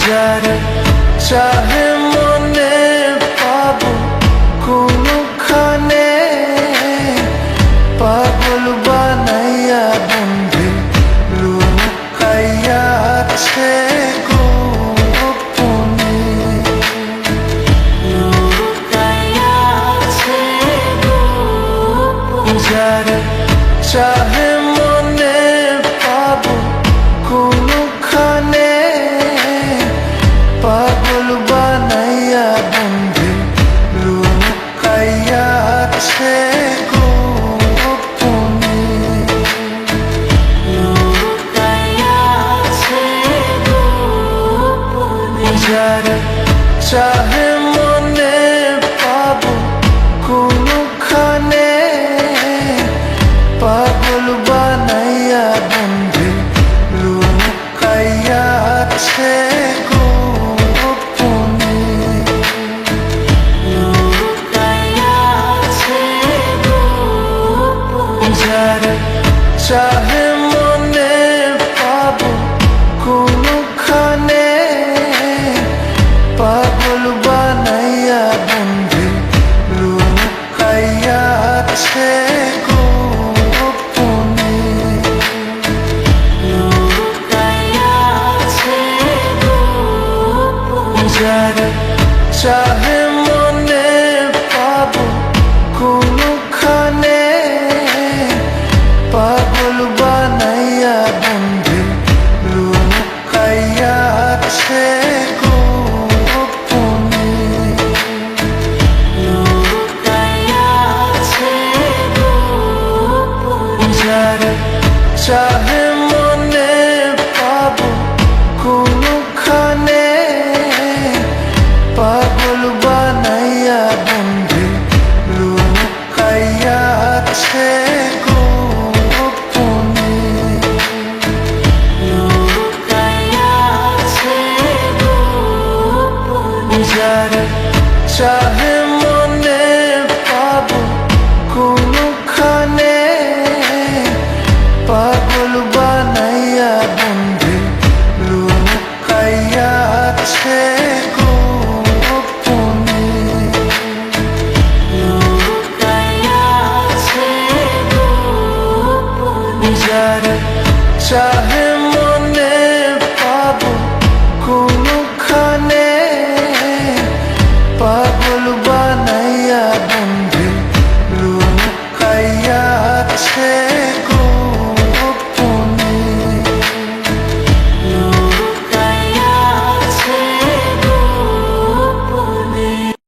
যারে চাহে মনে পাবো কোনখানে পাগল বানাইয়া বন্ধে লুকাইয়া আছে চাহে যারে চাহে মনে পাবো কোনখানে। পাগল বানাইয়া বন্ধে লুকাইয়া আছে চাহে চাহে মনে পাবো কোনখানে পাগল বানাইয়া বন্ধে লুকাইয়া আছে চাহে মনে পাবো কোনখানে পাগল বানাইয়া বন্ধে লুকাইয়া আছে চাহে চাহে মনে পাব কোনখানে পাগল বানাইয়া বন্ধু লুকাইয়া আছে